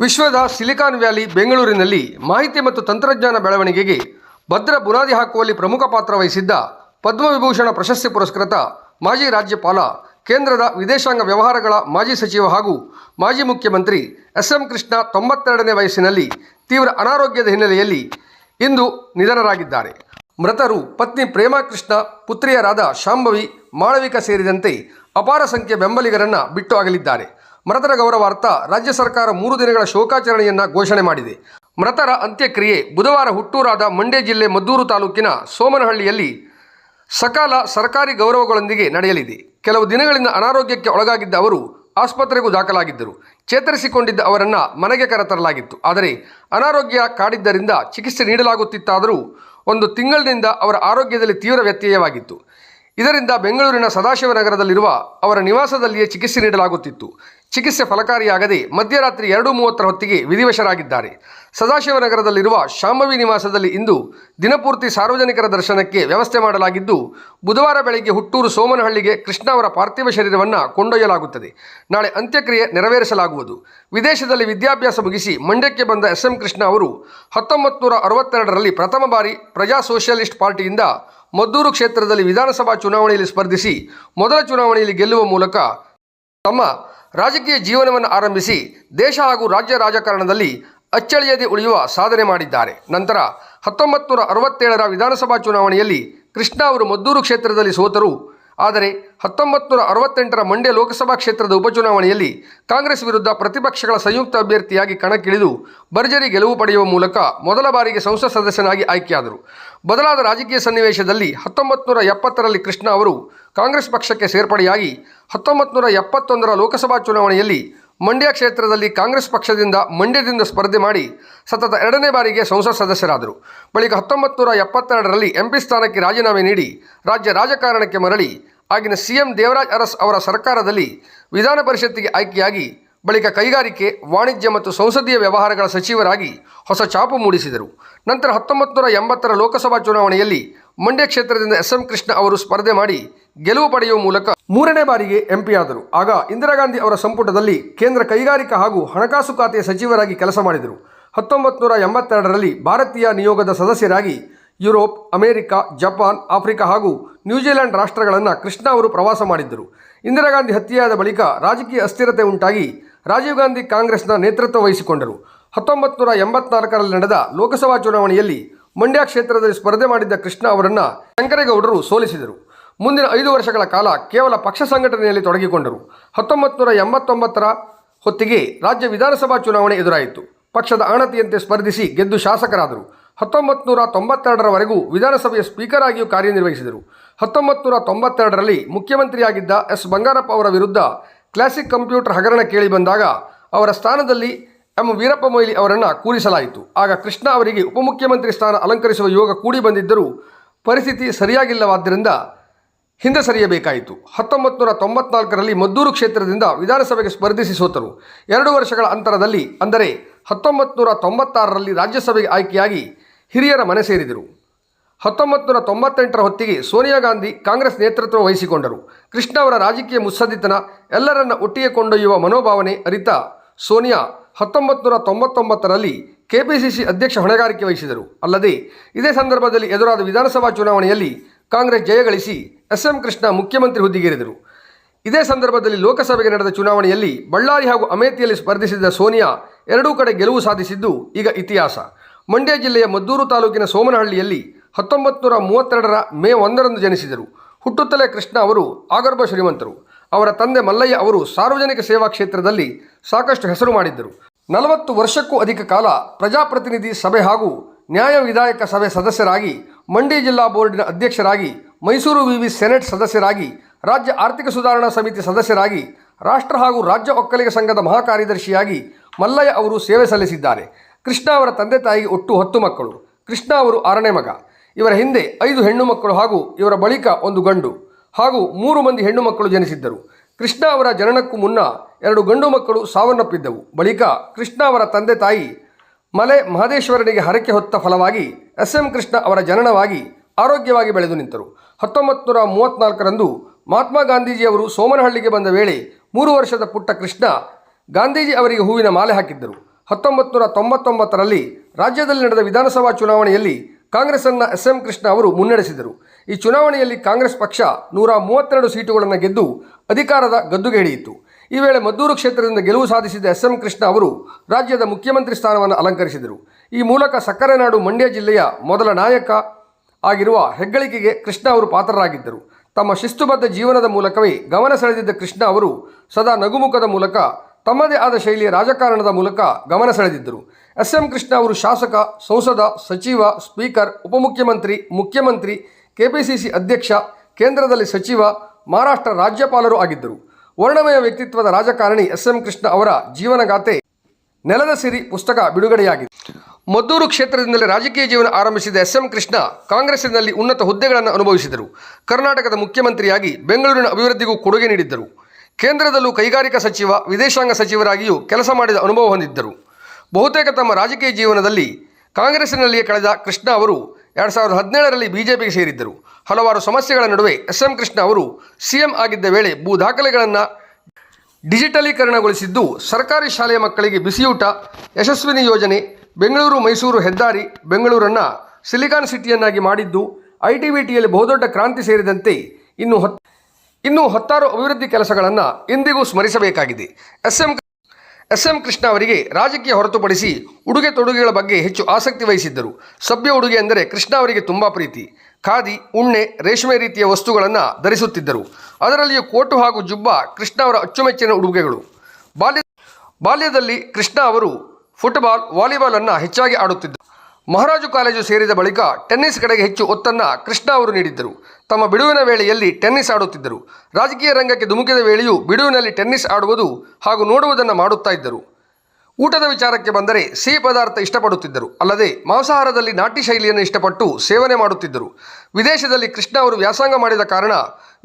ವಿಶ್ವದ silicon valley ಬೆಂಗಳೂರಿನಲ್ಲಿ ಮಾಹಿತಿ ಮತ್ತು ತಂತ್ರಜ್ಞಾನ ಬೆಳವಣಿಗೆಗೆ ಭದ್ರ ಬುನಾದಿ ಹಾಕುವಲ್ಲಿ ಪ್ರಮುಖ ಪಾತ್ರ ವಹಿಸಿದ್ದ ಪದ್ಮವಿಭೂಷಣ ಪ್ರಶಸ್ತಿ ಪುರಸ್ಕೃತ ಮಾಜಿ ರಾಜ್ಯಪಾಲ, ಕೇಂದ್ರದ ವಿದೇಶಾಂಗ ವ್ಯವಹಾರಗಳ ಮಾಜಿ ಸಚಿವ ಹಾಗೂ ಮಾಜಿ ಮುಖ್ಯಮಂತ್ರಿ ಎಸ್ ಎಂ ಕೃಷ್ಣ ತೊಂಬತ್ತೆರಡನೇ ವಯಸ್ಸಿನಲ್ಲಿ ತೀವ್ರ ಅನಾರೋಗ್ಯದ ಹಿನ್ನೆಲೆಯಲ್ಲಿ ಇಂದು ನಿಧನರಾಗಿದ್ದಾರೆ. ಮೃತರು ಪತ್ನಿ ಪ್ರೇಮಾ ಕೃಷ್ಣ, ಪುತ್ರಿಯರಾದ ಶಾಂಭವಿ, ಮಾಳವಿಕ ಸೇರಿದಂತೆ ಅಪಾರ ಸಂಖ್ಯೆ ಬೆಂಬಲಿಗರನ್ನು ಬಿಟ್ಟು ಅಗಲಿದ್ದಾರೆ. ಮೃತರ ಗೌರವಾರ್ಥ ರಾಜ್ಯ ಸರ್ಕಾರ ಮೂರು ದಿನಗಳ ಶೋಕಾಚರಣೆಯನ್ನು ಘೋಷಣೆ ಮಾಡಿದೆ. ಮೃತರ ಅಂತ್ಯಕ್ರಿಯೆ ಬುಧವಾರ ಹುಟ್ಟೂರಾದ ಮಂಡ್ಯ ಜಿಲ್ಲೆ ಮದ್ದೂರು ತಾಲೂಕಿನ ಸೋಮನಹಳ್ಳಿಯಲ್ಲಿ ಸಕಾಲ ಸರ್ಕಾರಿ ಗೌರವಗಳೊಂದಿಗೆ ನಡೆಯಲಿದೆ. ಕೆಲವು ದಿನಗಳಿಂದ ಅನಾರೋಗ್ಯಕ್ಕೆ ಒಳಗಾಗಿದ್ದ ಅವರು ಆಸ್ಪತ್ರೆಗೂ ದಾಖಲಾಗಿದ್ದರು. ಚೇತರಿಸಿಕೊಂಡಿದ್ದ ಅವರನ್ನು ಮನೆಗೆ ಕರೆತರಲಾಗಿತ್ತು. ಆದರೆ ಅನಾರೋಗ್ಯ ಕಾಡಿದ್ದರಿಂದ ಚಿಕಿತ್ಸೆ ನೀಡಲಾಗುತ್ತಿತ್ತಾದರೂ ಒಂದು ತಿಂಗಳಿನಿಂದ ಅವರ ಆರೋಗ್ಯದಲ್ಲಿ ತೀವ್ರ ವ್ಯತ್ಯಯವಾಗಿತ್ತು. ಇದರಿಂದ ಬೆಂಗಳೂರಿನ ಸದಾಶಿವನಗರದಲ್ಲಿರುವ ಅವರ ನಿವಾಸದಲ್ಲಿಯೇ ಚಿಕಿತ್ಸೆ ನೀಡಲಾಗುತ್ತಿತ್ತು. ಚಿಕಿತ್ಸೆ ಫಲಕಾರಿಯಾಗದೆ ಮಧ್ಯರಾತ್ರಿ ಎರಡು ಮೂವತ್ತರ ಹೊತ್ತಿಗೆ ವಿಧಿವಶರಾಗಿದ್ದಾರೆ. ಸದಾಶಿವನಗರದಲ್ಲಿರುವ ಶಾಂಭವಿ ನಿವಾಸದಲ್ಲಿ ಇಂದು ದಿನಪೂರ್ತಿ ಸಾರ್ವಜನಿಕರ ದರ್ಶನಕ್ಕೆ ವ್ಯವಸ್ಥೆ ಮಾಡಲಾಗಿದ್ದು, ಬುಧವಾರ ಬೆಳಗ್ಗೆ ಹುಟ್ಟೂರು ಸೋಮನಹಳ್ಳಿಗೆ ಕೃಷ್ಣ ಅವರ ಪಾರ್ಥಿವ ಶರೀರವನ್ನು ಕೊಂಡೊಯ್ಯಲಾಗುತ್ತದೆ. ನಾಳೆ ಅಂತ್ಯಕ್ರಿಯೆ ನೆರವೇರಿಸಲಾಗುವುದು. ವಿದೇಶದಲ್ಲಿ ವಿದ್ಯಾಭ್ಯಾಸ ಮುಗಿಸಿ ಮಂಡ್ಯಕ್ಕೆ ಬಂದ ಎಸ್ ಎಂ ಕೃಷ್ಣ ಅವರು ಹತ್ತೊಂಬತ್ತು ನೂರ ಅರವತ್ತೆರಡರಲ್ಲಿ ಪ್ರಥಮ ಬಾರಿ ಪ್ರಜಾ ಸೋಷಿಯಲಿಸ್ಟ್ ಪಾರ್ಟಿಯಿಂದ ಮದ್ದೂರು ಕ್ಷೇತ್ರದಲ್ಲಿ ವಿಧಾನಸಭಾ ಚುನಾವಣೆಯಲ್ಲಿ ಸ್ಪರ್ಧಿಸಿ ಮೊದಲ ಚುನಾವಣೆಯಲ್ಲಿ ಗೆಲ್ಲುವ ಮೂಲಕ ತಮ್ಮ ರಾಜಕೀಯ ಜೀವನವನ್ನು ಆರಂಭಿಸಿ ದೇಶ ಹಾಗೂ ರಾಜ್ಯ ರಾಜಕಾರಣದಲ್ಲಿ ಅಚ್ಚಳಿಯದೆ ಉಳಿಯುವ ಸಾಧನೆ ಮಾಡಿದ್ದಾರೆ. ನಂತರ ಹತ್ತೊಂಬತ್ತು ನೂರ ಅರವತ್ತೇಳರ ವಿಧಾನಸಭಾ ಚುನಾವಣೆಯಲ್ಲಿ ಕೃಷ್ಣ ಅವರು ಮದ್ದೂರು ಕ್ಷೇತ್ರದಲ್ಲಿ ಸೋತರು. ಆದರೆ ಹತ್ತೊಂಬತ್ತು ನೂರ ಅರವತ್ತೆಂಟರ ಮಂಡ್ಯ ಲೋಕಸಭಾ ಕ್ಷೇತ್ರದ ಉಪಚುನಾವಣೆಯಲ್ಲಿ ಕಾಂಗ್ರೆಸ್ ವಿರುದ್ಧ ಪ್ರತಿಪಕ್ಷಗಳ ಸಂಯುಕ್ತ ಅಭ್ಯರ್ಥಿಯಾಗಿ ಕಣಕ್ಕಿಳಿದು ಭರ್ಜರಿ ಗೆಲುವು ಪಡೆಯುವ ಮೂಲಕ ಮೊದಲ ಬಾರಿಗೆ ಸಂಸತ್ ಸದಸ್ಯನಾಗಿ ಆಯ್ಕೆಯಾದರು. ಬದಲಾದ ರಾಜಕೀಯ ಸನ್ನಿವೇಶದಲ್ಲಿ ಹತ್ತೊಂಬತ್ತು ಎಪ್ಪತ್ತರಲ್ಲಿ ಕೃಷ್ಣ ಅವರು ಕಾಂಗ್ರೆಸ್ ಪಕ್ಷಕ್ಕೆ ಸೇರ್ಪಡೆಯಾಗಿ ಹತ್ತೊಂಬತ್ತು ನೂರ ಎಪ್ಪತ್ತೊಂದರ ಲೋಕಸಭಾ ಚುನಾವಣೆಯಲ್ಲಿ ಮಂಡ್ಯ ಕ್ಷೇತ್ರದಲ್ಲಿ ಕಾಂಗ್ರೆಸ್ ಪಕ್ಷದಿಂದ ಮಂಡ್ಯದಿಂದ ಸ್ಪರ್ಧೆ ಮಾಡಿ ಸತತ ಎರಡನೇ ಬಾರಿಗೆ ಸಂಸತ್ ಸದಸ್ಯರಾದರು. ಬಳಿಕ ಹತ್ತೊಂಬತ್ತು ನೂರ ಎಪ್ಪತ್ತೆರಡರಲ್ಲಿ ಎಂಪಿ ಸ್ಥಾನಕ್ಕೆ ರಾಜೀನಾಮೆ ನೀಡಿ ರಾಜ್ಯ ರಾಜಕಾರಣಕ್ಕೆ ಮರಳಿ ಆಗಿನ ಸಿ ಎಂ ದೇವರಾಜ್ ಅರಸ್ ಅವರ ಸರ್ಕಾರದಲ್ಲಿ ವಿಧಾನ ಪರಿಷತ್ತಿಗೆ ಆಯ್ಕೆಯಾಗಿ ಬಳಿಕ ಕೈಗಾರಿಕೆ, ವಾಣಿಜ್ಯ ಮತ್ತು ಸಂಸದೀಯ ವ್ಯವಹಾರಗಳ ಸಚಿವರಾಗಿ ಹೊಸ ಛಾಪು ಮೂಡಿಸಿದರು. ನಂತರ ಹತ್ತೊಂಬತ್ತು ನೂರ ಎಂಬತ್ತರ ಲೋಕಸಭಾ ಚುನಾವಣೆಯಲ್ಲಿ ಮಂಡ್ಯ ಕ್ಷೇತ್ರದಿಂದ ಎಸ್ ಎಂ ಕೃಷ್ಣ ಅವರು ಸ್ಪರ್ಧೆ ಮಾಡಿ ಗೆಲುವು ಪಡೆಯುವ ಮೂಲಕ ಮೂರನೇ ಬಾರಿಗೆ ಎಂಪಿಯಾದರು. ಆಗ ಇಂದಿರಾ ಗಾಂಧಿ ಅವರ ಸಂಪುಟದಲ್ಲಿ ಕೇಂದ್ರ ಕೈಗಾರಿಕಾ ಹಾಗೂ ಹಣಕಾಸು ಖಾತೆಯ ಸಚಿವರಾಗಿ ಕೆಲಸ ಮಾಡಿದರು. ಹತ್ತೊಂಬತ್ತು ನೂರ ಎಂಬತ್ತೆರಡರಲ್ಲಿ ಭಾರತೀಯ ನಿಯೋಗದ ಸದಸ್ಯರಾಗಿ ಯುರೋಪ್, ಅಮೆರಿಕ, ಜಪಾನ್, ಆಫ್ರಿಕಾ ಹಾಗೂ ನ್ಯೂಜಿಲೆಂಡ್ ರಾಷ್ಟ್ರಗಳನ್ನು ಕೃಷ್ಣ ಅವರು ಪ್ರವಾಸ ಮಾಡಿದ್ದರು. ಇಂದಿರಾ ಗಾಂಧಿ ಹತ್ಯೆಯಾದ ಬಳಿಕ ರಾಜಕೀಯ ಅಸ್ಥಿರತೆ ಉಂಟಾಗಿ ರಾಜೀವ್ ಗಾಂಧಿ ಕಾಂಗ್ರೆಸ್ನ ನೇತೃತ್ವ ವಹಿಸಿಕೊಂಡರು. ಹತ್ತೊಂಬತ್ತು ನೂರ ಎಂಬತ್ನಾಲ್ಕರಲ್ಲಿ ನಡೆದ ಲೋಕಸಭಾ ಚುನಾವಣೆಯಲ್ಲಿ ಮಂಡ್ಯ ಕ್ಷೇತ್ರದಲ್ಲಿ ಸ್ಪರ್ಧೆ ಮಾಡಿದ್ದ ಕೃಷ್ಣ ಅವರನ್ನು ಶಂಕರೇಗೌಡರು ಸೋಲಿಸಿದರು. ಮುಂದಿನ ಐದು ವರ್ಷಗಳ ಕಾಲ ಕೇವಲ ಪಕ್ಷ ಸಂಘಟನೆಯಲ್ಲಿ ತೊಡಗಿಕೊಂಡರು. ಹತ್ತೊಂಬತ್ತು ನೂರ ಎಂಬತ್ತೊಂಬತ್ತರ ಹೊತ್ತಿಗೆ ರಾಜ್ಯ ವಿಧಾನಸಭಾ ಚುನಾವಣೆ ಎದುರಾಯಿತು. ಪಕ್ಷದ ಆಣತಿಯಂತೆ ಸ್ಪರ್ಧಿಸಿ ಗೆದ್ದು ಶಾಸಕರಾದರು. ಹತ್ತೊಂಬತ್ತು ನೂರ ತೊಂಬತ್ತೆರಡರವರೆಗೂ ವಿಧಾನಸಭೆಯ ಸ್ಪೀಕರ್ ಆಗಿಯೂ ಕಾರ್ಯನಿರ್ವಹಿಸಿದರು. ಹತ್ತೊಂಬತ್ತು ನೂರ ತೊಂಬತ್ತೆರಡರಲ್ಲಿ ಮುಖ್ಯಮಂತ್ರಿಯಾಗಿದ್ದ ಎಸ್. ಬಂಗಾರಪ್ಪ ಅವರ ವಿರುದ್ಧ ಕ್ಲಾಸಿಕ್ ಕಂಪ್ಯೂಟರ್ ಹಗರಣ ಕೇಳಿ ಬಂದಾಗ ಅವರ ಸ್ಥಾನದಲ್ಲಿ ಎಂ. ವೀರಪ್ಪ ಮೊಯ್ಲಿ ಅವರನ್ನು ಕೂರಿಸಲಾಯಿತು. ಆಗ ಕೃಷ್ಣ ಅವರಿಗೆ ಉಪಮುಖ್ಯಮಂತ್ರಿ ಸ್ಥಾನ ಅಲಂಕರಿಸುವ ಯೋಗ ಕೂಡಿ ಬಂದಿದ್ದರೂ ಪರಿಸ್ಥಿತಿ ಸರಿಯಾಗಿಲ್ಲವಾದ್ದರಿಂದ ಹಿಂದೆ ಸರಿಯಬೇಕಾಯಿತು. ಹತ್ತೊಂಬತ್ತು ನೂರ ತೊಂಬತ್ನಾಲ್ಕರಲ್ಲಿ ಮದ್ದೂರು ಕ್ಷೇತ್ರದಿಂದ ವಿಧಾನಸಭೆಗೆ ಸ್ಪರ್ಧಿಸಿ ಸೋತರು. ಎರಡು ವರ್ಷಗಳ ಅಂತರದಲ್ಲಿ, ಅಂದರೆ ಹತ್ತೊಂಬತ್ತು ನೂರ ತೊಂಬತ್ತಾರರಲ್ಲಿ ರಾಜ್ಯಸಭೆಗೆ ಆಯ್ಕೆಯಾಗಿ ಹಿರಿಯರ ಮನೆ ಸೇರಿದರು. ಹತ್ತೊಂಬತ್ತು ನೂರ ತೊಂಬತ್ತೆಂಟರ ಹೊತ್ತಿಗೆ ಸೋನಿಯಾ ಗಾಂಧಿ ಕಾಂಗ್ರೆಸ್ ನೇತೃತ್ವ ವಹಿಸಿಕೊಂಡರು. ಕೃಷ್ಣ ಅವರ ರಾಜಕೀಯ ಮುಸ್ಸದಿತನ ಎಲ್ಲರನ್ನ ಒಟ್ಟಿಗೆ ಕೊಂಡೊಯ್ಯುವ ಮನೋಭಾವನೆ ಅರಿತ ಸೋನಿಯಾ ಹತ್ತೊಂಬತ್ತು ನೂರ ತೊಂಬತ್ತೊಂಬತ್ತರಲ್ಲಿ ಕೆಪಿಸಿಸಿ ಅಧ್ಯಕ್ಷ ಹೊಣೆಗಾರಿಕೆ ವಹಿಸಿದರು. ಅಲ್ಲದೆ, ಇದೇ ಸಂದರ್ಭದಲ್ಲಿ ಎದುರಾದ ವಿಧಾನಸಭಾ ಚುನಾವಣೆಯಲ್ಲಿ ಕಾಂಗ್ರೆಸ್ ಜಯಗಳಿಸಿ ಎಸ್ ಎಂ ಕೃಷ್ಣ ಮುಖ್ಯಮಂತ್ರಿ ಹುದ್ದೆಗೇರಿದರು. ಇದೇ ಸಂದರ್ಭದಲ್ಲಿ ಲೋಕಸಭೆಗೆ ನಡೆದ ಚುನಾವಣೆಯಲ್ಲಿ ಬಳ್ಳಾರಿ ಹಾಗೂ ಅಮೇಥಿಯಲ್ಲಿ ಸ್ಪರ್ಧಿಸಿದ್ದ ಸೋನಿಯಾ ಎರಡೂ ಕಡೆ ಗೆಲುವು ಸಾಧಿಸಿದ್ದು ಈಗ ಇತಿಹಾಸ. ಮಂಡ್ಯ ಜಿಲ್ಲೆಯ ಮದ್ದೂರು ತಾಲೂಕಿನ ಸೋಮನಹಳ್ಳಿಯಲ್ಲಿ ಹತ್ತೊಂಬತ್ತು ನೂರ ಮೂವತ್ತೆರಡರ ಮೇ ಒಂದರಂದು ಜನಿಸಿದರು. ಹುಟ್ಟುತ್ತಲೇ ಕೃಷ್ಣ ಅವರು ಆಗರ್ಭ ಶ್ರೀಮಂತರು. ಅವರ ತಂದೆ ಮಲ್ಲಯ್ಯ ಅವರು ಸಾರ್ವಜನಿಕ ಸೇವಾ ಕ್ಷೇತ್ರದಲ್ಲಿ ಸಾಕಷ್ಟು ಹೆಸರು ಮಾಡಿದ್ದರು. ನಲವತ್ತು ವರ್ಷಕ್ಕೂ ಅಧಿಕ ಕಾಲ ಪ್ರಜಾಪ್ರತಿನಿಧಿ ಸಭೆ ಹಾಗೂ ನ್ಯಾಯ ವಿಧಾಯಕ ಸಭೆ ಸದಸ್ಯರಾಗಿ, ಮಂಡ್ಯ ಜಿಲ್ಲಾ ಬೋರ್ಡಿನ ಅಧ್ಯಕ್ಷರಾಗಿ, ಮೈಸೂರು ವಿವಿ ಸೆನೆಟ್ ಸದಸ್ಯರಾಗಿ, ರಾಜ್ಯ ಆರ್ಥಿಕ ಸುಧಾರಣಾ ಸಮಿತಿ ಸದಸ್ಯರಾಗಿ, ರಾಷ್ಟ್ರ ಹಾಗೂ ರಾಜ್ಯ ಒಕ್ಕಲಿಗ ಸಂಘದ ಮಹಾಕಾರ್ಯದರ್ಶಿಯಾಗಿ ಮಲ್ಲಯ್ಯ ಅವರು ಸೇವೆ ಸಲ್ಲಿಸಿದ್ದಾರೆ. ಕೃಷ್ಣ ಅವರ ತಂದೆ ತಾಯಿಗೆ ಒಟ್ಟು ಹತ್ತು ಮಕ್ಕಳು. ಕೃಷ್ಣ ಅವರು ಆರನೇ ಮಗ. ಇವರ ಹಿಂದೆ ಐದು ಹೆಣ್ಣು ಮಕ್ಕಳು ಹಾಗೂ ಇವರ ಬಳಿಕ ಒಂದು ಗಂಡು ಹಾಗೂ ಮೂರು ಮಂದಿ ಹೆಣ್ಣು ಮಕ್ಕಳು ಜನಿಸಿದ್ದರು. ಕೃಷ್ಣ ಅವರ ಜನನಕ್ಕೂ ಮುನ್ನ ಎರಡು ಗಂಡು ಮಕ್ಕಳು ಸಾವನ್ನಪ್ಪಿದ್ದವು. ಬಳಿಕ ಕೃಷ್ಣ ಅವರ ತಂದೆ ತಾಯಿ ಮಲೆ ಮಹದೇಶ್ವರನಿಗೆ ಹರಕೆ ಹೊತ್ತ ಫಲವಾಗಿ ಎಸ್ ಎಂ ಕೃಷ್ಣ ಅವರ ಜನನವಾಗಿ ಆರೋಗ್ಯವಾಗಿ ಬೆಳೆದು ನಿಂತರು. ಹತ್ತೊಂಬತ್ತು ನೂರ ಮೂವತ್ತ್ನಾಲ್ಕರಂದು ಮಹಾತ್ಮ ಗಾಂಧೀಜಿಯವರು ಸೋಮನಹಳ್ಳಿಗೆ ಬಂದ ವೇಳೆ ಮೂರು ವರ್ಷದ ಪುಟ್ಟ ಕೃಷ್ಣ ಗಾಂಧೀಜಿ ಅವರಿಗೆ ಹೂವಿನ ಮಾಲೆ ಹಾಕಿದ್ದರು. ಹತ್ತೊಂಬತ್ತು ನೂರ ತೊಂಬತ್ತೊಂಬತ್ತರಲ್ಲಿ ರಾಜ್ಯದಲ್ಲಿ ನಡೆದ ವಿಧಾನಸಭಾ ಚುನಾವಣೆಯಲ್ಲಿ ಕಾಂಗ್ರೆಸ್ಸನ್ನ ಎಸ್ ಎಂ ಕೃಷ್ಣ ಅವರು ಮುನ್ನಡೆಸಿದರು. ಈ ಚುನಾವಣೆಯಲ್ಲಿ ಕಾಂಗ್ರೆಸ್ ಪಕ್ಷ ನೂರ ಮೂವತ್ತೆರಡು ಸೀಟುಗಳನ್ನು ಗೆದ್ದು ಅಧಿಕಾರದ ಗದ್ದುಗೆ ಹಿಡಿಯಿತು. ಈ ವೇಳೆ ಮದ್ದೂರು ಕ್ಷೇತ್ರದಿಂದ ಗೆಲುವು ಸಾಧಿಸಿದ ಎಸ್ ಎಂ ಕೃಷ್ಣ ಅವರು ರಾಜ್ಯದ ಮುಖ್ಯಮಂತ್ರಿ ಸ್ಥಾನವನ್ನು ಅಲಂಕರಿಸಿದರು. ಈ ಮೂಲಕ ಸಕ್ಕರೆ ನಾಡು ಮಂಡ್ಯ ಜಿಲ್ಲೆಯ ಮೊದಲ ನಾಯಕ ಆಗಿರುವ ಹೆಗ್ಗಳಿಕೆಗೆ ಕೃಷ್ಣ ಅವರು ಪಾತ್ರರಾಗಿದ್ದರು. ತಮ್ಮ ಶಿಸ್ತುಬದ್ಧ ಜೀವನದ ಮೂಲಕವೇ ಗಮನ ಸೆಳೆದಿದ್ದ ಕೃಷ್ಣ ಅವರು ಸದಾ ನಗುಮುಖದ ಮೂಲಕ ತಮ್ಮದೇ ಆದ ಶೈಲಿಯ ರಾಜಕಾರಣದ ಮೂಲಕ ಗಮನ ಸೆಳೆದಿದ್ದರು. ಎಸ್ ಎಂ ಕೃಷ್ಣ ಅವರು ಶಾಸಕ, ಸಂಸದ, ಸಚಿವ, ಸ್ಪೀಕರ್, ಉಪಮುಖ್ಯಮಂತ್ರಿ, ಮುಖ್ಯಮಂತ್ರಿ, ಕೆಪಿಸಿಸಿ ಅಧ್ಯಕ್ಷ, ಕೇಂದ್ರದಲ್ಲಿ ಸಚಿವ, ಮಹಾರಾಷ್ಟ್ರ ರಾಜ್ಯಪಾಲರು ಆಗಿದ್ದರು. ವರ್ಣಮಯ ವ್ಯಕ್ತಿತ್ವದ ರಾಜಕಾರಣಿ ಎಸ್ ಎಂ ಕೃಷ್ಣ ಅವರ ಜೀವನಗಾಥೆ ನೆಲದ ಸಿರಿ ಪುಸ್ತಕ ಬಿಡುಗಡೆಯಾಗಿದೆ. ಮದ್ದೂರು ಕ್ಷೇತ್ರದಿಂದಲೇ ರಾಜಕೀಯ ಜೀವನ ಆರಂಭಿಸಿದ ಎಸ್ ಎಂ ಕೃಷ್ಣ ಕಾಂಗ್ರೆಸ್ಸಿನಲ್ಲಿ ಉನ್ನತ ಹುದ್ದೆಗಳನ್ನು ಅನುಭವಿಸಿದರು. ಕರ್ನಾಟಕದ ಮುಖ್ಯಮಂತ್ರಿಯಾಗಿ ಬೆಂಗಳೂರಿನ ಅಭಿವೃದ್ಧಿಗೂ ಕೊಡುಗೆ ನೀಡಿದ್ದರು. ಕೇಂದ್ರದಲ್ಲೂ ಕೈಗಾರಿಕಾ ಸಚಿವ, ವಿದೇಶಾಂಗ ಸಚಿವರಾಗಿಯೂ ಕೆಲಸ ಮಾಡಿದ ಅನುಭವ ಹೊಂದಿದ್ದರು. ಬಹುತೇಕ ತಮ್ಮ ರಾಜಕೀಯ ಜೀವನದಲ್ಲಿ ಕಾಂಗ್ರೆಸ್ಸಿನಲ್ಲಿಯೇ ಕಳೆದ ಕೃಷ್ಣ ಅವರು ಎರಡು ಸಾವಿರದ ಹದಿನೇಳರಲ್ಲಿ ಬಿಜೆಪಿಗೆ ಸೇರಿದ್ದರು. ಹಲವಾರು ಸಮಸ್ಯೆಗಳ ನಡುವೆ ಎಸ್ ಎಂ ಕೃಷ್ಣ ಅವರು ಸಿಎಂ ಆಗಿದ್ದ ವೇಳೆ ಭೂ ದಾಖಲೆಗಳನ್ನು ಡಿಜಿಟಲೀಕರಣಗೊಳಿಸಿದ್ದು, ಸರ್ಕಾರಿ ಶಾಲೆಯ ಮಕ್ಕಳಿಗೆ ಬಿಸಿಯೂಟ, ಯಶಸ್ವಿನಿ ಯೋಜನೆ, ಬೆಂಗಳೂರು ಮೈಸೂರು ಹೆದ್ದಾರಿ, ಬೆಂಗಳೂರನ್ನು ಸಿಲಿಕಾನ್ ಸಿಟಿಯನ್ನಾಗಿ ಮಾಡಿದ್ದು, ಐ ಟಿ ಬಿ ಟಿಯಲ್ಲಿ ಬಹುದೊಡ್ಡ ಕ್ರಾಂತಿ ಸೇರಿದಂತೆ ಇನ್ನು ಹತ್ ಇನ್ನು ಹತ್ತಾರು ಅಭಿವೃದ್ಧಿ ಕೆಲಸಗಳನ್ನು ಇಂದಿಗೂ ಸ್ಮರಿಸಬೇಕಾಗಿದೆ. S M S M Krishna ಅವರಿಗೆ ರಾಜಕೀಯ ಹೊರತುಪಡಿಸಿ ಉಡುಗೆ ತೊಡುಗೆಗಳ ಬಗ್ಗೆ ಹೆಚ್ಚು ಆಸಕ್ತಿ ವಹಿಸಿದ್ದರು. ಸಭ್ಯ ಉಡುಗೆ ಎಂದರೆ ಕೃಷ್ಣ ಅವರಿಗೆ ತುಂಬ ಪ್ರೀತಿ. ಖಾದಿ, ಉಣ್ಣೆ, ರೇಷ್ಮೆ ರೀತಿಯ ವಸ್ತುಗಳನ್ನು ಧರಿಸುತ್ತಿದ್ದರು. ಅದರಲ್ಲಿಯೂ ಕೋಟು ಹಾಗೂ ಜುಬ್ಬ ಕೃಷ್ಣ ಅವರ ಅಚ್ಚುಮೆಚ್ಚಿನ ಉಡುಗೆಗಳು. ಬಾಲ್ಯ, ಬಾಲ್ಯದಲ್ಲಿ ಕೃಷ್ಣ ಅವರು ಫುಟ್ಬಾಲ್, ವಾಲಿಬಾಲನ್ನು ಹೆಚ್ಚಾಗಿ ಆಡುತ್ತಿದ್ದರು. ಮಹಾರಾಜು ಕಾಲೇಜು ಸೇರಿದ ಬಳಿಕ ಟೆನ್ನಿಸ್ ಕಡೆಗೆ ಹೆಚ್ಚು ಒತ್ತನ್ನು ಕೃಷ್ಣ ಅವರು ನೀಡಿದ್ದರು. ತಮ್ಮ ಬಿಡುವಿನ ವೇಳೆಯಲ್ಲಿ ಟೆನ್ನಿಸ್ ಆಡುತ್ತಿದ್ದರು. ರಾಜಕೀಯ ರಂಗಕ್ಕೆ ಧುಮುಕಿದ ವೇಳೆಯೂ ಬಿಡುವಿನಲ್ಲಿ ಟೆನ್ನಿಸ್ ಆಡುವುದು ಹಾಗೂ ನೋಡುವುದನ್ನು ಮಾಡುತ್ತಾ ಇದ್ದರು. ಊಟದ ವಿಚಾರಕ್ಕೆ ಬಂದರೆ ಸಿಹಿ ಪದಾರ್ಥ ಇಷ್ಟಪಡುತ್ತಿದ್ದರು. ಅಲ್ಲದೆ ಮಾಂಸಾಹಾರದಲ್ಲಿ ನಾಟಿ ಶೈಲಿಯನ್ನು ಇಷ್ಟಪಟ್ಟು ಸೇವನೆ ಮಾಡುತ್ತಿದ್ದರು. ವಿದೇಶದಲ್ಲಿ ಕೃಷ್ಣ ಅವರು ವ್ಯಾಸಂಗ ಮಾಡಿದ ಕಾರಣ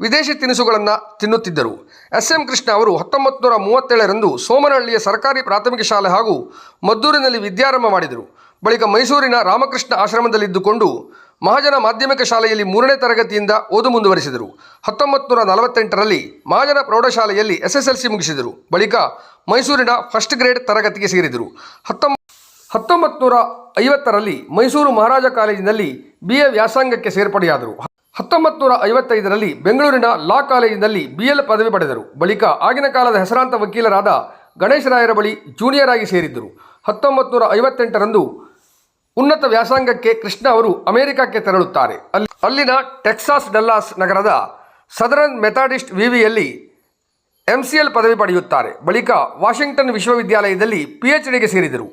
ವಿದೇಶಿ ತಿನಿಸುಗಳನ್ನು ತಿನ್ನುತ್ತಿದ್ದರು. ಎಸ್ ಎಂ ಕೃಷ್ಣ ಅವರು ಹತ್ತೊಂಬತ್ತು ನೂರ ಮೂವತ್ತೇಳರಂದು ಸೋಮನಹಳ್ಳಿಯ ಸರ್ಕಾರಿ ಪ್ರಾಥಮಿಕ ಶಾಲೆ ಹಾಗೂ ಮದ್ದೂರಿನಲ್ಲಿ ವಿದ್ಯಾರಂಭ ಮಾಡಿದರು. ಬಳಿಕ ಮೈಸೂರಿನ ರಾಮಕೃಷ್ಣ ಆಶ್ರಮದಲ್ಲಿದ್ದುಕೊಂಡು ಮಹಾಜನ ಮಾಧ್ಯಮಿಕ ಶಾಲೆಯಲ್ಲಿ ಮೂರನೇ ತರಗತಿಯಿಂದ ಓದು ಮುಂದುವರಿಸಿದರು. ಹತ್ತೊಂಬತ್ತು ನೂರ ನಲವತ್ತೆಂಟರಲ್ಲಿ ಮಹಾಜನ ಪ್ರೌಢಶಾಲೆಯಲ್ಲಿ ಎಸ್ ಎಸ್ ಎಲ್ ಸಿ ಮುಗಿಸಿದರು. ಬಳಿಕ ಮೈಸೂರಿನ ಫಸ್ಟ್ ಗ್ರೇಡ್ ತರಗತಿಗೆ ಸೇರಿದರು. ಹತ್ತೊಂಬ ಹತ್ತೊಂಬತ್ತು ನೂರ ಐವತ್ತರಲ್ಲಿ ಮೈಸೂರು ಮಹಾರಾಜ ಕಾಲೇಜಿನಲ್ಲಿ ಬಿ ಎ ವ್ಯಾಸಂಗಕ್ಕೆ ಸೇರ್ಪಡೆಯಾದರು. ಹತ್ತೊಂಬತ್ತು ನೂರ ಐವತ್ತೈದರಲ್ಲಿ ಬೆಂಗಳೂರಿನ ಲಾ ಕಾಲೇಜಿನಲ್ಲಿ ಬಿ ಎಲ್ ಪದವಿ ಪಡೆದರು. ಬಳಿಕ ಆಗಿನ ಕಾಲದ ಹೆಸರಾಂತ ವಕೀಲರಾದ ಗಣೇಶರಾಯರ ಬಳಿ ಜೂನಿಯರ್ ಆಗಿ ಸೇರಿದ್ದರು. ಹತ್ತೊಂಬತ್ತು ನೂರ ಐವತ್ತೆಂಟರಂದು ಉನ್ನತ ವ್ಯಾಸಂಗಕ್ಕೆ ಕೃಷ್ಣ ಅವರು ಅಮೆರಿಕಕ್ಕೆ ತೆರಳುತ್ತಾರೆ. ಅಲ್ಲಿ ಅಲ್ಲಿನ ಟೆಕ್ಸಾಸ್ ಡಲ್ಲಾಸ್ ನಗರದ ಸದರನ್ ಮೆಥಾಡಿಸ್ಟ್ ವಿವಿಯಲ್ಲಿ ಎಂ ಸಿ ಎಲ್ ಪದವಿ ಪಡೆಯುತ್ತಾರೆ. ಬಳಿಕ ವಾಷಿಂಗ್ಟನ್ ವಿಶ್ವವಿದ್ಯಾಲಯದಲ್ಲಿ ಪಿ ಎಚ್ ಡಿಗೆ ಸೇರಿದರು.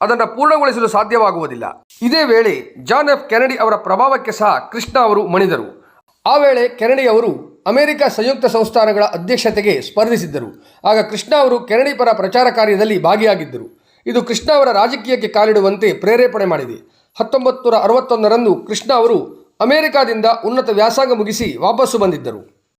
ಅದನ್ನು ಪೂರ್ಣಗೊಳಿಸಲು ಸಾಧ್ಯವಾಗುವುದಿಲ್ಲ. ಇದೇ ವೇಳೆ ಜಾನ್ ಎಫ್ ಕೆನಡಿ ಅವರ ಪ್ರಭಾವಕ್ಕೆ ಸಹ ಕೃಷ್ಣ ಅವರು ಮಣಿದರು. ಆ ವೇಳೆ ಕೆನಡಿ ಅವರು ಅಮೆರಿಕ ಸಂಯುಕ್ತ ಸಂಸ್ಥಾನಗಳ ಅಧ್ಯಕ್ಷತೆಗೆ ಸ್ಪರ್ಧಿಸಿದ್ದರು. ಆಗ ಕೃಷ್ಣ ಅವರು ಕೆನಡಿ ಪರ ಪ್ರಚಾರ ಕಾರ್ಯದಲ್ಲಿ ಭಾಗಿಯಾಗಿದ್ದರು. ಇದು ಕೃಷ್ಣ ಅವರ ರಾಜಕೀಯಕ್ಕೆ ಕಾಲಿಡುವಂತೆ ಪ್ರೇರೇಪಣೆ ಮಾಡಿದೆ. ಹತ್ತೊಂಬತ್ತು ನೂರ ಅರವತ್ತೊಂದರಂದು ಕೃಷ್ಣ ಅವರು ಅಮೆರಿಕಾದಿಂದ ಉನ್ನತ ವ್ಯಾಸಂಗ ಮುಗಿಸಿ ವಾಪಸ್ಸು ಬಂದಿದ್ದರು.